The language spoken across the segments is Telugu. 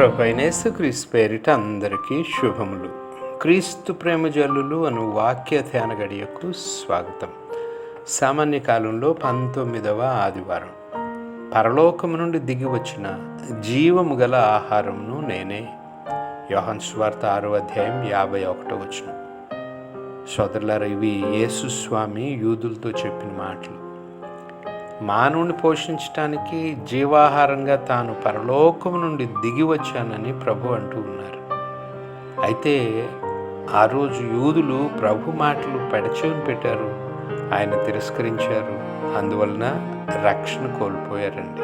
ప్రభైనేసు అయిన పేరిట అందరికీ శుభములు. క్రీస్తు ప్రేమ జల్లులు అను వాక్య ధ్యాన గడియకు స్వాగతం. సామాన్య కాలంలో పంతొమ్మిదవ ఆదివారం. పరలోకము నుండి దిగి వచ్చిన జీవము గల ఆహారమును నేనే. యోహన్ స్వార్థ ఆరో అధ్యాయం యాభై ఒకటో వచ్చిన సోదరులారా ఇవి యేసుస్వామి యూదులతో చెప్పిన మాటలు. మానవుని పోషించటానికి జీవాహారంగా తాను పరలోకము నుండి దిగి వచ్చానని ప్రభు అంటూ ఉన్నారు. అయితే ఆ రోజు యూదులు ప్రభు మాటలు పెడచెవిని పెట్టారు. ఆయన తిరస్కరించారు. అందువలన రక్షణ కోల్పోయారండి.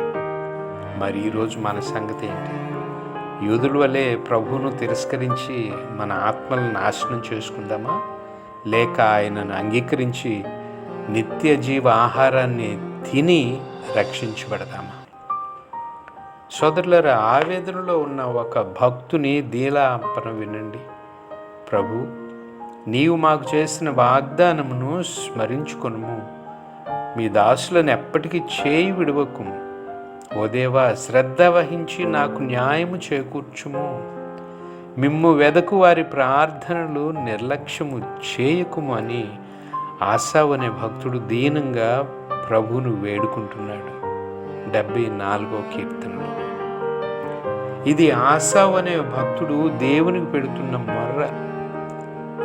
మరి ఈరోజు మన సంగతి ఏంటి? యూదుల వలె ప్రభువును తిరస్కరించి మన ఆత్మలను నాశనం చేసుకుందామా? లేక ఆయనను అంగీకరించి నిత్య జీవ ఆహారాన్ని తిని రక్షించబడతామా? సోదరులరా ఆవేదనలో ఉన్న ఒక భక్తుని దీలాపన వినండి. ప్రభు నీవు మాకు చేసిన వాగ్దానమును స్మరించుకొనుము. మీ దాసులను ఎప్పటికీ చేయి విడవకుము. ఓ దేవా శ్రద్ధ వహించి నాకు న్యాయము చేకూర్చుము. మిమ్ము వెదకు వారి ప్రార్థనలు నిర్లక్ష్యము చేయకుము అని ఆశావు అనే భక్తుడు దీనంగా ప్రభువును వేడుకుంటున్నాడు. డెబ్బై నాలుగో కీర్తనలో. ఇది ఆశావు అనే భక్తుడు దేవునికి పెడుతున్న మొర్ర.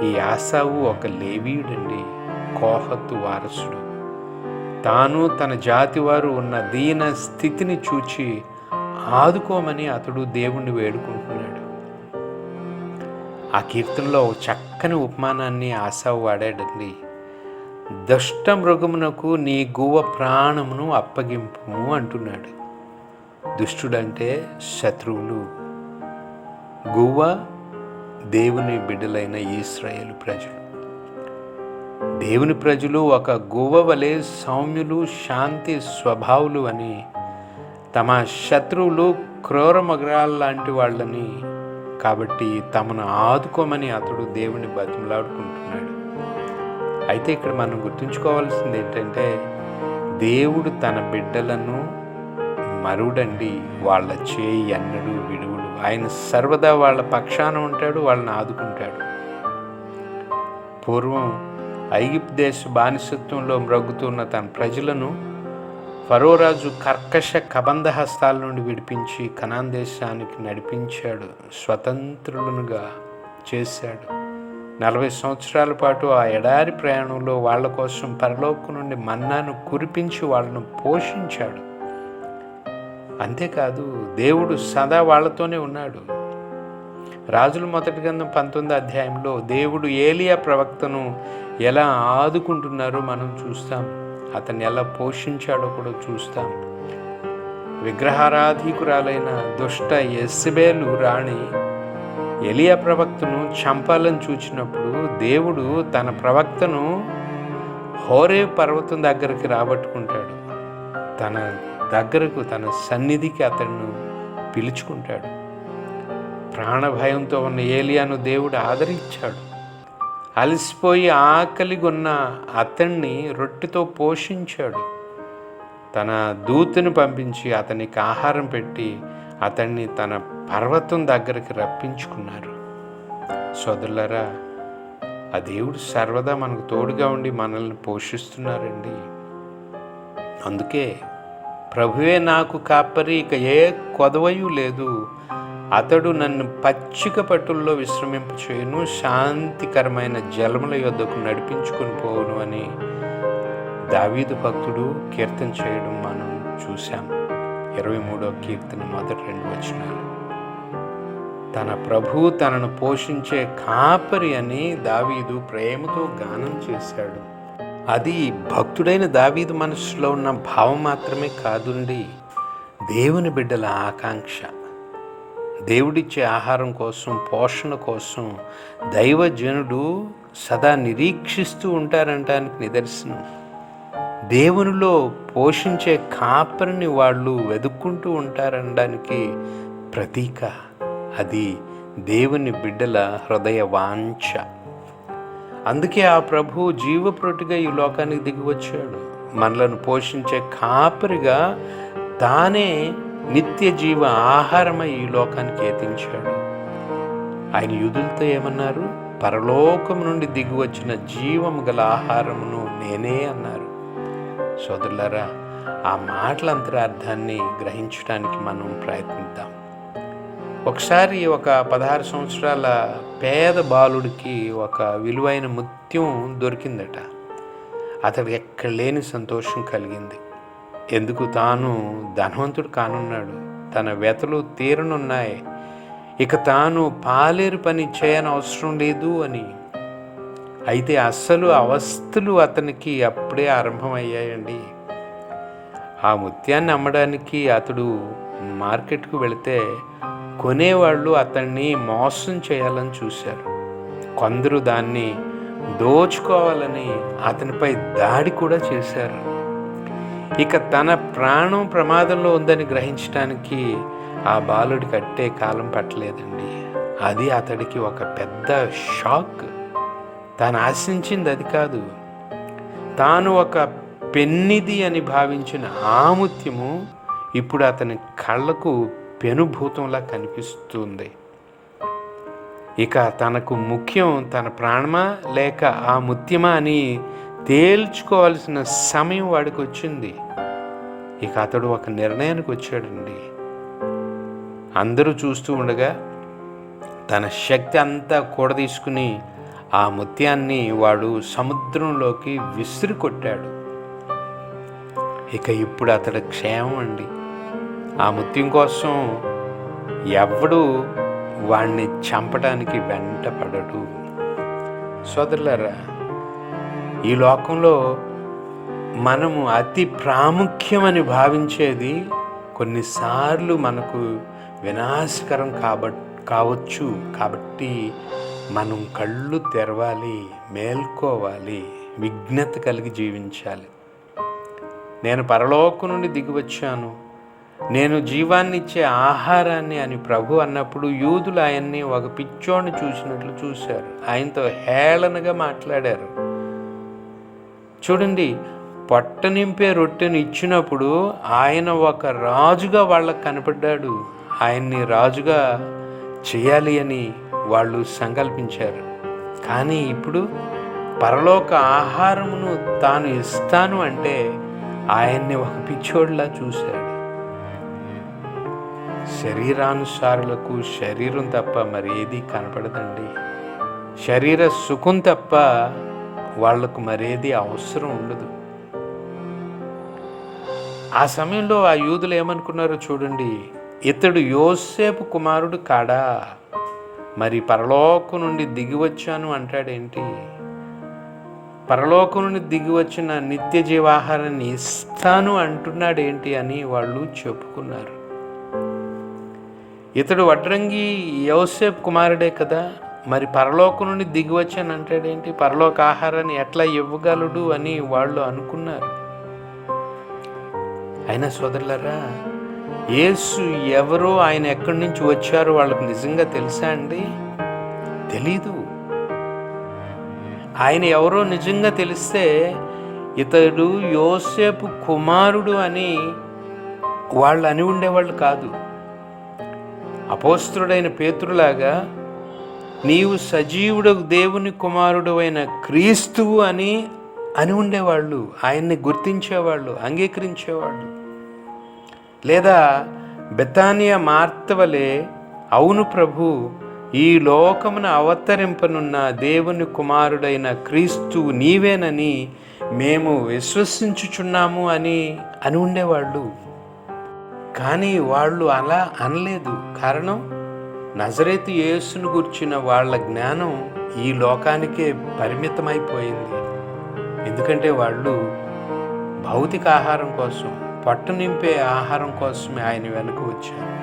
ఈ ఆశావు ఒక లేవీయుడండి కోహత్తు వారసుడు. తాను తన జాతి వారు ఉన్న దీన స్థితిని చూచి ఆదుకోమని అతడు దేవుణ్ణి వేడుకుంటున్నాడు. ఆ కీర్తనలో చక్కని ఉపమానాన్ని ఆశావు వాడాడండి. దుష్ట మృగమునకు నీ గువ్వ ప్రాణమును అప్పగింపు అంటున్నాడు. దుష్టుడంటే శత్రువులు. గువ్వ దేవుని బిడ్డలైన ఇస్రాయేలు ప్రజలు. దేవుని ప్రజలు ఒక గువ్వ వలె సౌమ్యులు శాంతి స్వభావులు అని తమ శత్రువులు క్రూర లాంటి వాళ్ళని కాబట్టి తమను ఆదుకోమని అతడు దేవుని బతిమలాడుకుంటున్నాడు. అయితే ఇక్కడ మనం గుర్తుంచుకోవాల్సింది ఏంటంటే దేవుడు తన బిడ్డలను మరుడండి వాళ్ళ చేయి ఎన్నడు విడువుడు. ఆయన సర్వదా వాళ్ళ పక్షాన ఉంటాడు వాళ్ళని ఆదుకుంటాడు. పూర్వం ఐగిప్తు దేశ బానిసత్వంలో మ్రగ్గుతున్న తన ప్రజలను ఫరోరాజు కర్కశ కబంధ హస్తాల నుండి విడిపించి కనాన్ దేశానికి నడిపించాడు స్వతంత్రులనుగా చేశాడు. నలభై సంవత్సరాల పాటు ఆ ఎడారి ప్రయాణంలో వాళ్ళ కోసం పరలోకం నుండి మన్నాను కురిపించి వాళ్ళను పోషించాడు. అంతేకాదు దేవుడు సదా వాళ్ళతోనే ఉన్నాడు. రాజుల మొదటి గ్రంథం పంతొమ్మిది అధ్యాయంలో దేవుడు ఏలియా ప్రవక్తను ఎలా ఆదుకుంటున్నారో మనం చూస్తాం. అతన్ని ఎలా పోషించాడో కూడా చూస్తాం. విగ్రహారాధికురాలైన దుష్ట ఎస్బేలు రాణి ఎలియా ప్రవక్తను చంపాలని చూచినప్పుడు దేవుడు తన ప్రవక్తను హోరే పర్వతం దగ్గరికి రాబట్టుకుంటాడు. తన దగ్గరకు తన సన్నిధికి అతన్ని పిలుచుకుంటాడు. ప్రాణభయంతో ఉన్న ఏలియాను దేవుడు ఆదరించాడు. అలసిపోయి ఆకలిగొన్న అతన్ని రొట్టెతో పోషించాడు. తన దూతను పంపించి అతనికి ఆహారం పెట్టి అతన్ని తన పర్వతం దగ్గరికి రప్పించుకున్నారు. సోదరులరా ఆ దేవుడు సర్వదా మనకు తోడుగా ఉండి మనల్ని పోషిస్తున్నారండి. అందుకే ప్రభువే నాకు కాపరి ఇక ఏ కొదవయు లేదు. అతడు నన్ను పచ్చిక పట్టుల్లో విశ్రమింపచేయను శాంతికరమైన జలముల యొద్దకు నడిపించుకుని పోవును అని దావీదు భక్తుడు కీర్తన చేయడం మనం చూశాము ఇరవై మూడో కీర్తన మొదటి రెండు వచనాలు. తన ప్రభు తనను పోషించే కాపరి అని దావీదు ప్రేమతో గానం చేశాడు. అది భక్తుడైన దావీదు మనసులో ఉన్న భావం మాత్రమే కాదుండి దేవుని బిడ్డల ఆకాంక్ష. దేవుడిచ్చే ఆహారం కోసం పోషణ కోసం దైవజనుడు సదా నిరీక్షిస్తూ ఉంటారంటానికి నిదర్శనం. దేవునిలో పోషించే కాపరిని వాళ్ళు వెతుక్కుంటూ ఉంటారనడానికి ప్రతీక. అది దేవుని బిడ్డల హృదయ వాంఛ. అందుకే ఆ ప్రభు జీవప్రొటిగా ఈ లోకానికి దిగి వచ్చాడు. మనలను పోషించే కాపరిగా తానే నిత్య జీవ ఆహారమై ఈ లోకానికి ఏతించాడు ఆయన యూదులతో ఏమన్నారు? పరలోకం నుండి దిగి వచ్చిన జీవము గల ఆహారమును నేనే అన్నారు. సోదరులారా ఆ మాటల అంతరార్థాన్ని గ్రహించడానికి మనం ప్రయత్నిద్దాం. ఒకసారి ఒక పదహారు సంవత్సరాల పేద బాలుడికి ఒక విలువైన ముత్యం దొరికిందట. అతడికి ఎక్కడ లేని సంతోషం కలిగింది. ఎందుకు తాను ధనవంతుడు కానున్నాడు. తన వెతలు తీరనున్నాయి. ఇక తాను పాలేరు పని చేయని అవసరం లేదు అని అయితే అస్సలు అవస్థలు అతనికి అప్పుడే ఆరంభమయ్యాయండి. ఆ ముత్యాన్ని అమ్మడానికి అతడు మార్కెట్కు వెళితే కొనేవాళ్ళు అతన్ని మోసం చేయాలని చూశారు. కొందరు దాన్ని దోచుకోవాలని అతనిపై దాడి కూడా చేశారు. ఇక తన ప్రాణం ప్రమాదంలో ఉందని గ్రహించడానికి ఆ బాలుడి కట్టే కాలం పట్టలేదండి. అది అతడికి ఒక పెద్ద షాక్. తాను ఆశించింది అది కాదు. తాను ఒక పెన్నిది అని భావించిన ఆముత్యము ఇప్పుడు అతని కళ్ళకు పెనుభూతంలా కనిపిస్తుంది. ఇక తనకు ముఖ్యం తన ప్రాణమా లేక ఆ ముత్యమా అని తేల్చుకోవాల్సిన సమయం వాడికి వచ్చింది. ఇక అతడు ఒక నిర్ణయానికి వచ్చాడండి. అందరూ చూస్తూ ఉండగా తన శక్తి అంతా కూడదీసుకుని ఆ ముత్యాన్ని వాడు సముద్రంలోకి విసిరి కొట్టాడు ఇక ఇప్పుడు అతడు క్షేమం అండి. ఆ ముత్యం కోసం ఎవడు వాణ్ణి చంపడానికి వెంటపడడు సోదరులారా ఈ లోకంలో మనము అతి ప్రాముఖ్యమని భావించేది కొన్నిసార్లు మనకు వినాశకరం కాబ కావచ్చు. కాబట్టి మనం కళ్ళు తెరవాలి మేల్కోవాలి విఘ్నత కలిగి జీవించాలి. నేను పరలోకం నుండి దిగివచ్చాను నేను జీవాన్ని ఇచ్చే ఆహారాన్ని అని ప్రభు అన్నప్పుడు యూదులు ఆయన్ని ఒక పిచ్చోడిని చూసినట్లు చూశారు. ఆయనతో హేళనగా మాట్లాడారు. చూడండి పొట్ట నింపే రొట్టెను ఇచ్చినప్పుడు ఆయన ఒక రాజుగా వాళ్ళకు కనపడ్డాడు. ఆయన్ని రాజుగా చేయాలి అని వాళ్ళు సంకల్పించారు. కానీ ఇప్పుడు పరలోక ఆహారమును తాను ఇస్తాను అంటే ఆయన్ని ఒక పిచ్చోడిలా చూశాడు. శరీరానుసారులకు శరీరం తప్ప మరి ఏది కనపడదండి. శరీర సుఖం తప్ప వాళ్ళకు మరేది అవసరం ఉండదు. ఆ సమయంలో ఆ యూదులు ఏమనుకున్నారో చూడండి. ఇతడు యోసేపు కుమారుడు కాడా? మరి పరలోకం నుండి దిగి వచ్చాను అంటాడేంటి? పరలోకం నుండి దిగి వచ్చిన నిత్య జీవాహారాన్ని ఇస్తాను అంటున్నాడేంటి అని వాళ్ళు చెప్పుకున్నారు. ఇతడు వడ్రంగి యోసేప్ కుమారుడే కదా మరి పరలోకం నుండి దిగి వచ్చాను అంటాడేంటి? పరలోక ఆహారాన్ని ఎట్లా ఇవ్వగలడు అని వాళ్ళు అనుకున్నారు. అయినా సోదరులరా యేసు ఎవరో ఆయన ఎక్కడి నుంచి వచ్చారో వాళ్ళకు నిజంగా తెలుసా అండి? తెలీదు. ఆయన ఎవరో నిజంగా తెలిస్తే ఇతడు యోసేపు కుమారుడు అని వాళ్ళు అని ఉండేవాళ్ళు కాదు. అపోస్త్రుడైన పేతురులాగా నీవు సజీవుడు దేవుని కుమారుడు అయిన క్రీస్తువు అని అని ఉండేవాళ్ళు. ఆయన్ని గుర్తించేవాళ్ళు అంగీకరించేవాళ్ళు. లేదా బెతానియా మార్తవలే అవును ప్రభు ఈ లోకమున అవతరింపనున్న దేవుని కుమారుడైన క్రీస్తు నీవేనని మేము విశ్వసించుచున్నాము అని అని ఉండేవాళ్ళు. కానీ వాళ్ళు అలా అనలేదు. కారణం? నజరేతు యేసును గుర్చిన వాళ్ళ జ్ఞానం ఈ లోకానికే పరిమితమైపోయింది. ఎందుకంటే వాళ్ళు భౌతిక ఆహారం కోసం పట్టు నింపే ఆహారం కోసమే ఆయన వెనుక వచ్చారు.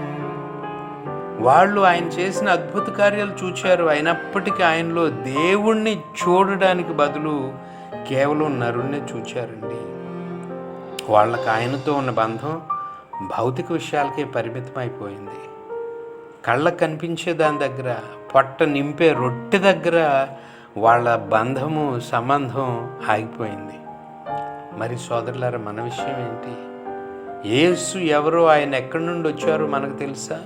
వాళ్ళు ఆయన చేసిన అద్భుత కార్యాలు చూచారు. అయినప్పటికీ ఆయనలో దేవుణ్ణి చూడడానికి బదులు కేవలం నరుణ్ణి చూచారండి. వాళ్ళకి ఆయనతో ఉన్న బంధం భౌతిక విషయాలకే పరిమితమైపోయింది. కళ్ళకు కనిపించే దాని దగ్గర పొట్ట నింపే రొట్టె దగ్గర వాళ్ళ బంధము సంబంధం ఆగిపోయింది. మరి సోదరులారా మన విషయం ఏంటి? యేసు ఎవరో? ఆయన ఎక్కడి నుండి వచ్చారో మనకు తెలుసా?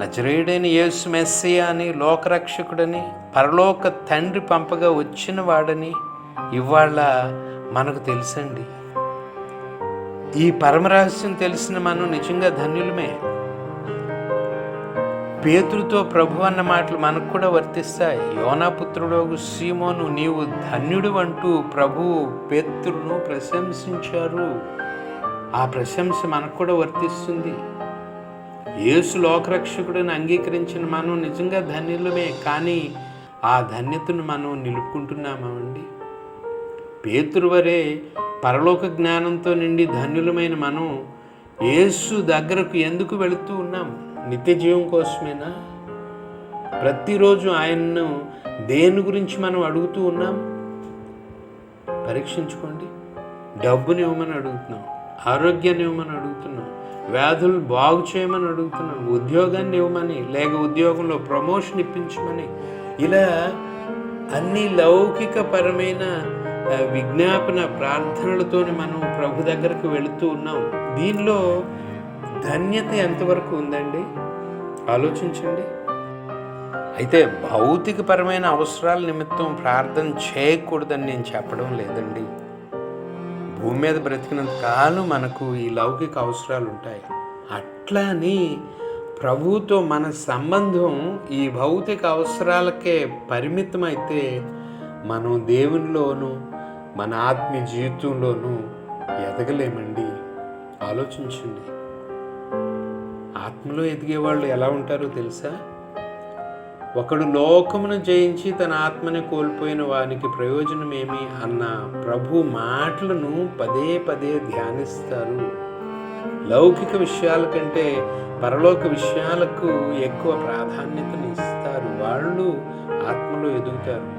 నజరేయుడైన యేసు మెస్సియా అని లోకరక్షకుడని పరలోక తండ్రి పంపగా వచ్చిన వాడని ఇవాళ మనకు తెలుసండి. ఈ పరమరహస్యం తెలిసిన మనం నిజంగా ధన్యులమే. పేతుడితో ప్రభు అన్న మాటలు మనకు కూడా వర్తిస్తాయి. యోనాపుత్రుడు సీమోను నీవు ధన్యుడు అంటూ ప్రభు పేతురును ప్రశంసించారు. ఆ ప్రశంస మనకు కూడా వర్తిస్తుంది. యేసు లోకరక్షకుడిని అంగీకరించిన మనం నిజంగా ధన్యులమే కానీ ఆ ధన్యతను మనం నిలుపుకుంటున్నామండి పేతురు వరే పరలోక జ్ఞానంతో నిండి ధన్యులమైన మనం యేసు దగ్గరకు ఎందుకు వెళుతూ ఉన్నాం? నిత్య జీవం కోసమేనా? ప్రతిరోజు ఆయన్ను దేని గురించి మనం అడుగుతూ ఉన్నాం? పరీక్షించుకోండి. డబ్బుని ఇవ్వమని అడుగుతున్నాం. ఆరోగ్యాన్ని ఇవ్వమని అడుగుతున్నాం వ్యాధులు బాగు చేయమని అడుగుతున్నాం ఉద్యోగాన్ని ఇవ్వమని లేక ఉద్యోగంలో ప్రమోషన్ ఇప్పించమని. ఇలా అన్ని లౌకిక పరమైన విజ్ఞాపన ప్రార్థనలతో మనం ప్రభు దగ్గరకు వెళుతూ ఉన్నాం. దీనిలో ధన్యత ఎంతవరకు ఉందండి? ఆలోచించండి. అయితే భౌతికపరమైన అవసరాల నిమిత్తం ప్రార్థన చేయకూడదని నేను చెప్పడం లేదండి. భూమి మీద బ్రతికినంత కాలం మనకు ఈ లౌకిక అవసరాలు ఉంటాయి. అట్లా అని ప్రభువుతో మన సంబంధం ఈ భౌతిక అవసరాలకే పరిమితమైతే మనం దేవునిలోనూ మన ఆత్మీయ జీవితంలోనూ ఎదగలేమండి. ఆలోచించండి. ఆత్మలో ఎదిగే వాళ్ళు ఎలా ఉంటారో తెలుసా? ఒకడు లోకమును జయించి తన ఆత్మని కోల్పోయిన వానికి ప్రయోజనమేమి అన్న ప్రభు మాటలను పదే పదే ధ్యానిస్తారు. లౌకిక విషయాల కంటే పరలోక విషయాలకు ఎక్కువ ప్రాధాన్యతను ఇస్తారు. వాళ్ళు ఆత్మలో ఎదుగుతారు.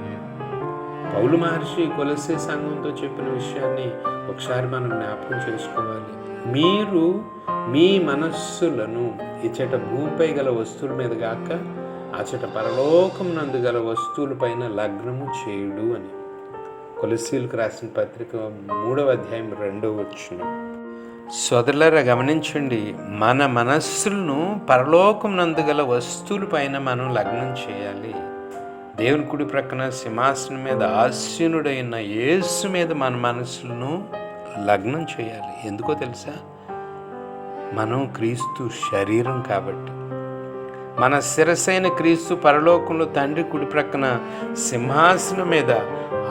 పౌలు మహర్షి కొలసే సంఘంతో చెప్పిన విషయాన్ని ఒకసారి మనం జ్ఞాపకం చేసుకోవాలి. మీరు మీ మనస్సులను ఇచ్చట భూమిపై గల వస్తువుల మీద కాక అచట పరలోకం నందు గల వస్తువులపైన లగ్నము చేయుడు అని. కొలసీలకు రాసిన పత్రిక మూడవ అధ్యాయం రెండవ వచ్చిన సోదరులారా గమనించండి మన మనస్సులను పరలోకం నందు గల వస్తువులపైన మనం లగ్నం చేయాలి. దేవుని కుడి ప్రక్కన సింహాసనం మీద ఆసీనుడైన యేసు మీద మన మనసులను లగ్నం చేయాలి. ఎందుకో తెలుసా? మనం క్రీస్తు శరీరం కాబట్టి. మన శిరసైన క్రీస్తు పరలోకంలో తండ్రి కుడి ప్రక్కన సింహాసనం మీద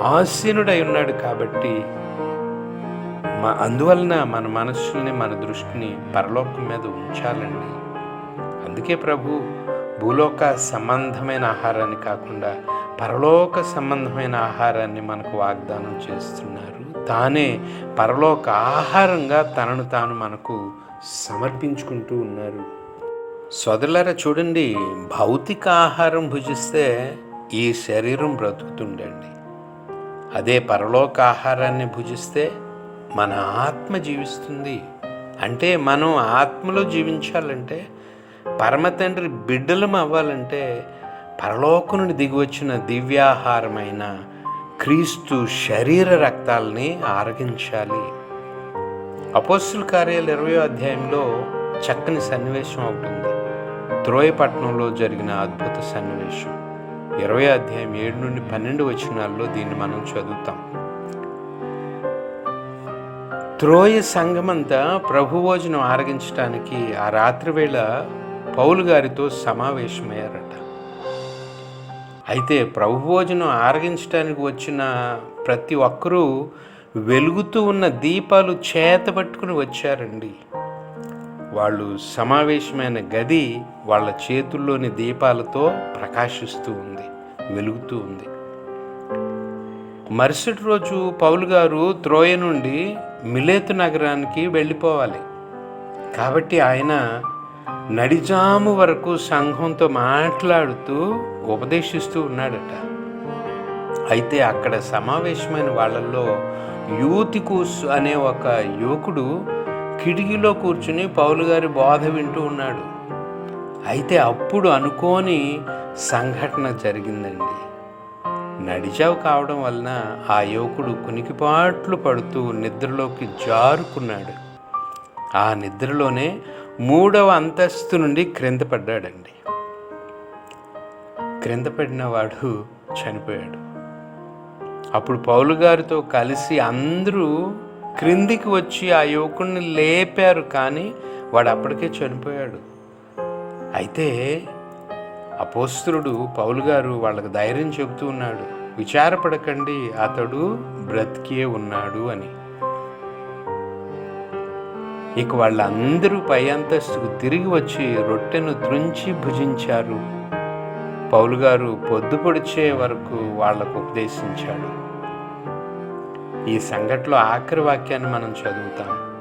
ఆసీనుడై ఉన్నాడు కాబట్టి మా అందువలన మన మనస్సుల్ని మన దృష్టిని పరలోకం మీద ఉంచాలండి. అందుకే ప్రభు భూలోక సంబంధమైన ఆహారాన్ని కాకుండా పరలోక సంబంధమైన ఆహారాన్ని మనకు వాగ్దానం చేస్తున్నారు. తానే పరలోక ఆహారంగా తనను తాను మనకు సమర్పించుకుంటూ ఉన్నారు. సోదరులారా చూడండి భౌతిక ఆహారం భుజిస్తే ఈ శరీరం బ్రతుకుతుండండి అదే పరలోక ఆహారాన్ని భుజిస్తే మన ఆత్మ జీవిస్తుంది. అంటే మనం ఆత్మలో జీవించాలంటే పరమ తండ్రి బిడ్డలం అవ్వాలంటే పరలోక నుండి దిగివచ్చిన దివ్యాహారమైన క్రీస్తు శరీర రక్తాలని ఆరగించాలి. అపోస్తుల కార్యాలు ఇరవై అధ్యాయంలో చక్కని సన్నివేశం ఒకటి ఉంది. త్రోయపట్నంలో జరిగిన అద్భుత సన్నివేశం. ఇరవై అధ్యాయం ఏడు నుండి పన్నెండు వచనాల్లో దీన్ని మనం చదువుతాం. త్రోయ సంఘమంతా ప్రభుభోజనం ఆరగించడానికి ఆ రాత్రి వేళ పౌలు గారితో సమావేశమయ్యారట. అయితే ప్రభుభోజనం ఆరగించడానికి వచ్చిన ప్రతి ఒక్కరూ వెలుగుతూ ఉన్న దీపాలు చేత పట్టుకుని వచ్చారండి. వాళ్ళు సమావేశమైన గది వాళ్ళ చేతుల్లోని దీపాలతో ప్రకాశిస్తూ ఉంది వెలుగుతూ ఉంది. మరుసటి రోజు పౌలు గారు త్రోయ నుండి మిలేతు నగరానికి వెళ్ళిపోవాలి. కాబట్టి ఆయన నడిజాము వరకు సంఘంతో మాట్లాడుతూ ఉపదేశిస్తూ ఉన్నాడట. అయితే అక్కడ సమావేశమైన వాళ్ళల్లో యూతికూస్ అనే ఒక యువకుడు కిటికీలో కూర్చుని పౌలు గారి బోధ వింటూ ఉన్నాడు. అయితే అప్పుడు అనుకోని సంఘటన జరిగిందండి. నడిచావు కావడం వలన ఆ యువకుడు కునికిపాట్లు పడుతూ నిద్రలోకి జారుకున్నాడు. ఆ నిద్రలోనే మూడవ అంతస్తు నుండి క్రింద పడ్డాడండి. క్రింద పడిన వాడు చనిపోయాడు. అప్పుడు పౌలు గారితో కలిసి అందరూ క్రిందికి వచ్చి ఆ యువకుడిని లేపారు కానీ వాడు అప్పటికే చనిపోయాడు. అయితే అపోస్తుడు పౌలు గారు వాళ్ళకి ధైర్యం చెబుతూ ఉన్నాడు విచారపడకండి అతడు బ్రతికే ఉన్నాడు అని. ఇక వాళ్ళందరూ పై అంతస్తుకు తిరిగి వచ్చి రొట్టెను త్రుంచి భుజించారు. పౌలు గారు పొద్దుపొడిచే వరకు వాళ్ళకు ఉపదేశించాడు. ఈ సంఘటనలో ఆఖరి వాక్యాన్ని మనం చదువుతాం.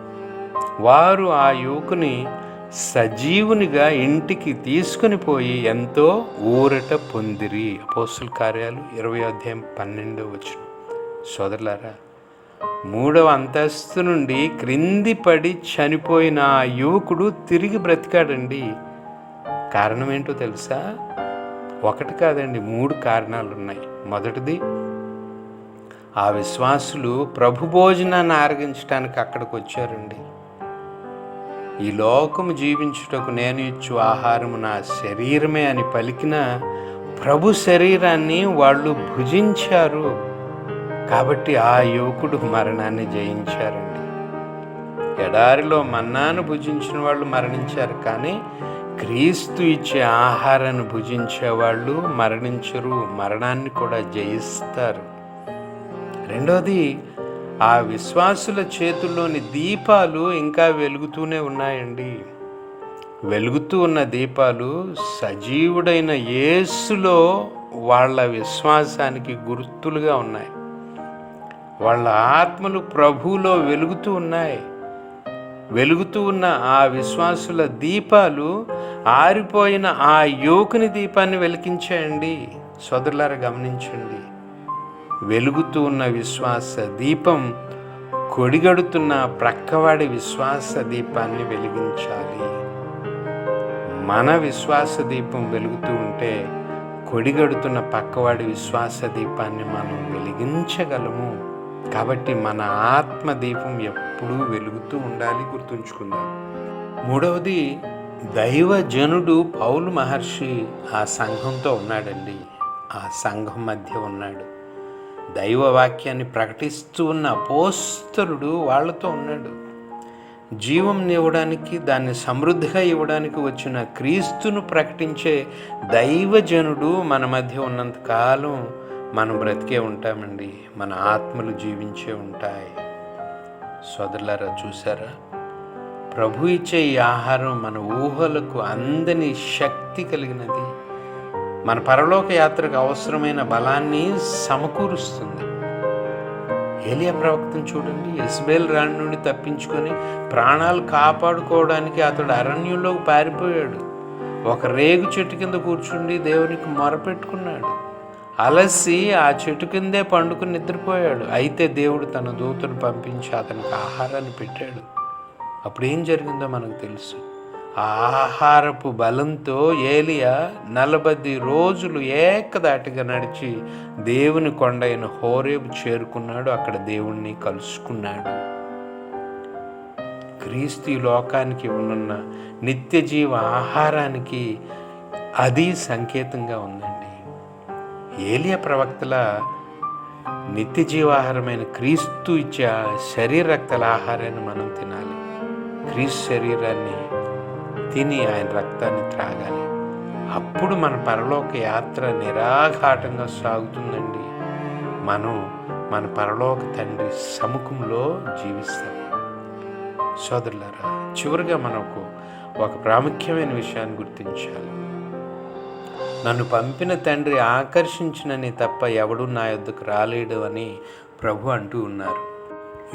వారు ఆ యువకుని సజీవునిగా ఇంటికి తీసుకుని పోయి ఎంతో ఊరట పొందిరి. అపోస్తుల కార్యాలు ఇరవై అధ్యాయం పన్నెండో వచ్చిన సోదరులారా మూడవ అంతస్తు నుండి క్రింది పడి చనిపోయిన ఆ యువకుడు తిరిగి బ్రతికాడండి. కారణం ఏంటో తెలుసా? ఒకటి కాదండి మూడు కారణాలు ఉన్నాయి మొదటిది ఆ విశ్వాసులు ప్రభు భోజనాన్ని ఆరగించడానికి అక్కడికి వచ్చారండి. ఈ లోకము జీవించుటకు నేను ఇచ్చు ఆహారము నా శరీరమే అని పలికిన ప్రభు శరీరాన్ని వాళ్ళు భుజించారు. కాబట్టి ఆ యువకుడు మరణాన్ని జయించారండి. ఎడారిలో మన్నాను భుజించిన వాళ్ళు మరణించారు. కానీ క్రీస్తు ఇచ్చే ఆహారాన్ని భుజించే వాళ్ళు మరణించరు మరణాన్ని కూడా జయిస్తారు. రెండోది ఆ విశ్వాసుల చేతుల్లోని దీపాలు ఇంకా వెలుగుతూనే ఉన్నాయండి. వెలుగుతూ ఉన్న దీపాలు సజీవుడైన యేసులో వాళ్ళ విశ్వాసానికి గుర్తులుగా ఉన్నాయి. వాళ్ళ ఆత్మలు ప్రభువులో వెలుగుతూ ఉన్నాయి. వెలుగుతూ ఉన్న ఆ విశ్వాసుల దీపాలు ఆరిపోయిన ఆ యువకుని దీపాన్ని వెలికించాయండి. సోదరులారా గమనించండి. వెలుగుతూ ఉన్న విశ్వాస దీపం కొడిగడుతున్న ప్రక్కవాడి విశ్వాస దీపాన్ని వెలిగించాలి. మన విశ్వాస దీపం వెలుగుతూ ఉంటే కొడిగడుతున్న పక్కవాడి విశ్వాస దీపాన్ని మనం వెలిగించగలము. కాబట్టి మన ఆత్మ దీపం ఎప్పుడూ వెలుగుతూ ఉండాలి గుర్తుంచుకుందాం. మూడవది దైవజనుడు పౌలు మహర్షి ఆ సంఘంతో ఉన్నాడండి. ఆ సంఘం మధ్య ఉన్నాడు. దైవవాక్యాన్ని ప్రకటిస్తూ ఉన్న అపోస్తరుడు వాళ్ళతో ఉన్నాడు. జీవం ఇవ్వడానికి దాన్ని సమృద్ధిగా ఇవ్వడానికి వచ్చిన క్రీస్తును ప్రకటించే దైవజనుడు మన మధ్య ఉన్నంతకాలం మనం బ్రతికే ఉంటామండి. మన ఆత్మలు జీవించే ఉంటాయి. సోదరులారా చూసారా ప్రభు ఇచ్చే ఈ ఆహారం మన ఊహలకు అందని శక్తి కలిగినది. మన పరలోక యాత్రకు అవసరమైన బలాన్ని సమకూరుస్తుంది. ఏలియా ప్రవక్తను చూడండి ఇస్బేల్ రాణి నుండి తప్పించుకొని ప్రాణాలు కాపాడుకోవడానికి అతడు అరణ్యంలోకి పారిపోయాడు. ఒక రేగు చెట్టు కింద కూర్చుండి దేవునికి మొరపెట్టుకున్నాడు. అలసి ఆ చెట్టు కిందే పండుకుని నిద్రపోయాడు. అయితే దేవుడు తన దూతను పంపించి అతనికి ఆహారాన్ని పెట్టాడు. అప్పుడు ఏం జరిగిందో మనకు తెలుసు. ఆహారపు బలంతో ఏలియా నలభై రోజులు ఏకదాటిగా నడిచి దేవుని కొండైన హోరేబు చేరుకున్నాడు. అక్కడ దేవుణ్ణి కలుసుకున్నాడు. క్రీస్తు లోకానికి ఉన్న నిత్య జీవ ఆహారానికి అది సంకేతంగా ఉందండి. ఏలియా ప్రవక్తల నిత్య జీవాహారమైన క్రీస్తు ఇచ్చే శరీరక్తల ఆహారాన్ని మనం తినాలి. క్రీస్తు శరీరాన్ని తిని ఆయన రక్తాన్ని త్రాగాలి. అప్పుడు మన పరలోక యాత్ర నిరాఘాటంగా సాగుతుందండి. మనం మన పరలోక తండ్రి సముఖంలో జీవిస్తాం. సోదరులారా చివరిగా మనకు ఒక ప్రాముఖ్యమైన విషయాన్ని గుర్తించాలి. నన్ను పంపిన తండ్రి ఆకర్షించినని తప్ప ఎవడు నా యొద్దకు రాలేడు అని ప్రభు అంటూ ఉన్నారు.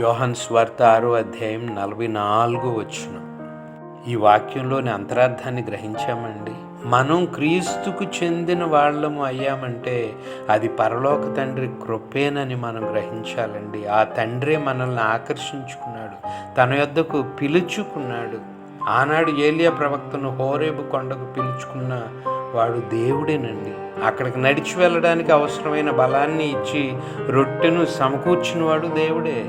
యోహన్ స్వార్త ఆరో అధ్యాయం నలభై నాలుగు వచ్చినాం ఈ వాక్యంలోని అంతరార్థాన్ని గ్రహించామండి. మనం క్రీస్తుకు చెందిన వాళ్ళము అయ్యామంటే అది పరలోక తండ్రి కృపేనని మనం గ్రహించాలండి. ఆ తండ్రే మనల్ని ఆకర్షించుకున్నాడు తన యొద్దకు పిలుచుకున్నాడు. ఆనాడు ఏలియా ప్రవక్తను హోరేబు కొండకు పిలుచుకున్న వాడు దేవుడేనండి. అక్కడికి నడిచి వెళ్ళడానికి అవసరమైన బలాన్ని ఇచ్చి రొట్టెను సమకూర్చిన వాడు దేవుడే.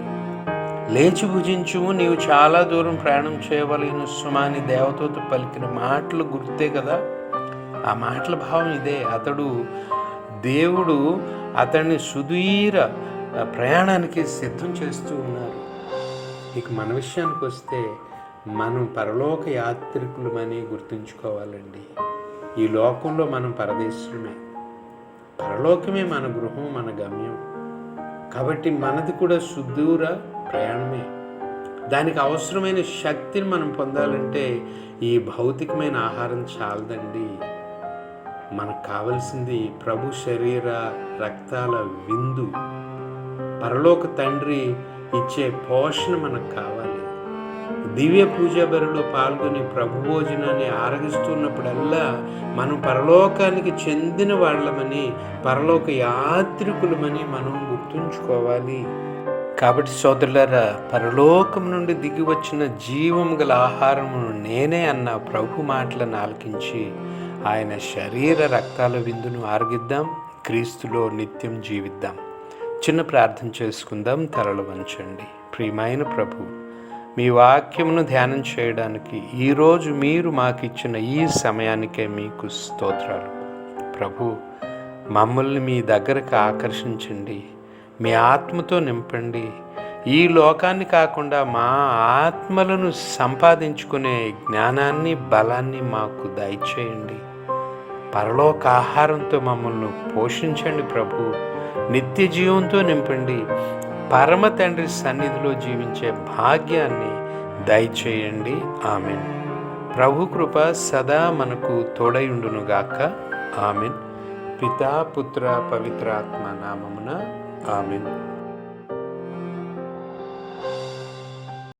లేచి భుజించుము నీవు చాలా దూరం ప్రయాణం చేయవలసిన సుమాని దేవతతో పలికిన మాటలు గుర్తే కదా? ఆ మాటల భావం ఇదే. అతడు దేవుడు అతన్ని సుదీర ప్రయాణానికి సిద్ధం చేస్తూ ఉన్నారు. ఇక మన విషయానికి వస్తే మనం పరలోక యాత్రికులమని గుర్తుంచుకోవాలండి. ఈ లోకంలో మనం పరదేశమే పరలోకమే మన గృహం మన గమ్యం. కాబట్టి మనది కూడా సుదూర ప్రయాణమే. దానికి అవసరమైన శక్తిని మనం పొందాలంటే ఈ భౌతికమైన ఆహారం చాలదండి. మనకు కావలసింది ప్రభు శరీర రక్తాల విందు. పరలోక తండ్రి ఇచ్చే పోషణ మనకు కావాలి. దివ్య పూజా బరిలో పాల్గొని ప్రభు భోజనాన్ని ఆరగిస్తున్నప్పుడల్లా మనం పరలోకానికి చెందిన వాళ్ళమని పరలోక యాత్రికులమని మనం గుర్తుంచుకోవాలి. కాబట్టి సోదరులారా పరలోకం నుండి దిగి వచ్చిన జీవం గల ఆహారమును నేనే అన్న ప్రభు మాటలను ఆలకించి ఆయన శరీర రక్తాల విందును ఆరగిద్దాం క్రీస్తులో నిత్యం జీవిద్దాం. చిన్న ప్రార్థన చేసుకుందాం తరలు వంచండి. ప్రియమైన ప్రభు మీ వాక్యమును ధ్యానం చేయడానికి ఈరోజు మీరు మాకు ఇచ్చిన ఈ సమయానికే మీకు స్తోత్రాలు. ప్రభు మమ్మల్ని మీ దగ్గరకు ఆకర్షించండి. మీ ఆత్మతో నింపండి. ఈ లోకాన్ని కాకుండా మా ఆత్మలను సంపాదించుకునే జ్ఞానాన్ని బలాన్ని మాకు దయచేయండి. పరలోక ఆహారంతో మమ్మల్ని పోషించండి ప్రభు. నిత్య జీవంతో నింపండి. పరమ తండ్రి సన్నిధిలో జీవించే భాగ్యాన్ని దయచేయండి. ఆమెన్. ప్రభు కృప సదా మనకు తోడయుండునుగాక ఆమెన్. పితా పుత్ర పవిత్రాత్మ నామమున ఆమెన్